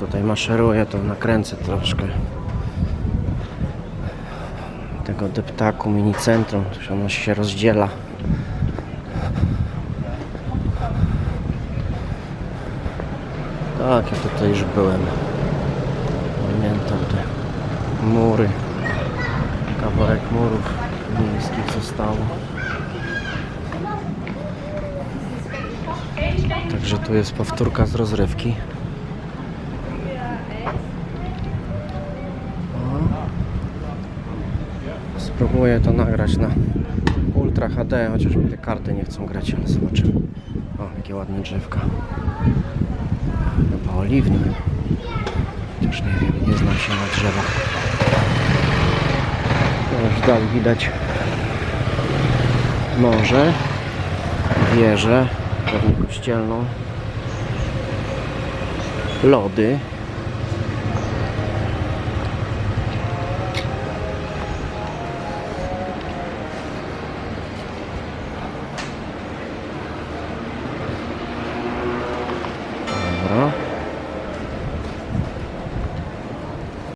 tutaj maszeruje, to nakręcę troszkę tego deptaku mini centrum, to się ono się rozdziela. Tak, ja tutaj już byłem. Pamiętam te mury. Kawałek murów miejskich zostało. Także tu jest powtórka z rozrywki. Spróbuję to nagrać na Ultra HD, chociaż mi te karty nie chcą grać, ale zobaczymy. O, jakie ładne drzewka. Chyba oliwne. Chociaż nie wiem, nie znam się na drzewach. Już dalej widać morze, wieżę, pewnie kościelną, lody.